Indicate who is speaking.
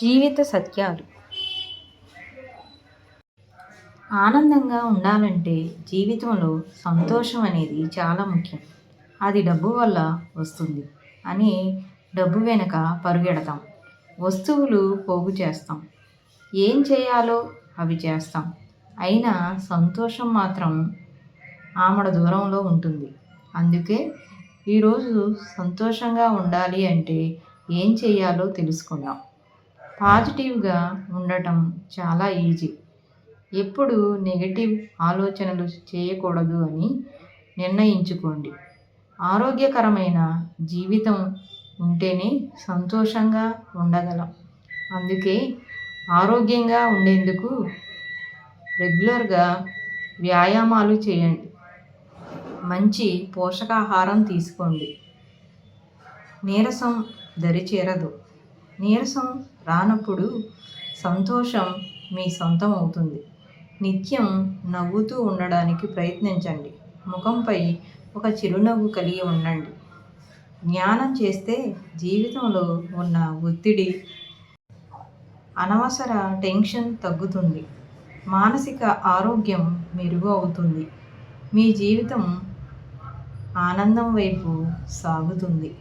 Speaker 1: జీవిత సత్యాలు. ఆనందంగా ఉండాలంటే జీవితంలో సంతోషం అనేది చాలా ముఖ్యం. అది డబ్బు వల్ల వస్తుంది అని డబ్బు వెనుక పరుగెడతాం. వస్తువులు పోగు చేస్తాం. ఏం చేయాలో అవి చేస్తాం. అయినా సంతోషం మాత్రం ఆమడ దూరంలో ఉంటుంది. అందుకే ఈరోజు సంతోషంగా ఉండాలి అంటే ఏం చేయాలో తెలుసుకుందాం. పాజిటివ్గా ఉండటం చాలా ఈజీ. ఎప్పుడు నెగటివ్ ఆలోచనలు చేయకూడదు అని నిర్ణయించుకోండి. ఆరోగ్యకరమైన జీవితం ఉంటేనే సంతోషంగా ఉండగలం. అందుకే ఆరోగ్యంగా ఉండేందుకు రెగ్యులర్గా వ్యాయామాలు చేయండి. మంచి పోషకాహారం తీసుకోండి. నీరసం దరిచేరదు. నీరసం రానప్పుడు సంతోషం మీ సొంతం అవుతుంది. నిత్యం నవ్వుతూ ఉండడానికి ప్రయత్నించండి. ముఖంపై ఒక చిరునవ్వు కలిగి ఉండండి. ధ్యానం చేస్తే జీవితంలో ఉన్న ఒత్తిడి అనవసర టెన్షన్ తగ్గుతుంది. మానసిక ఆరోగ్యం మెరుగు అవుతుంది. మీ జీవితం ఆనందం వైపు సాగుతుంది.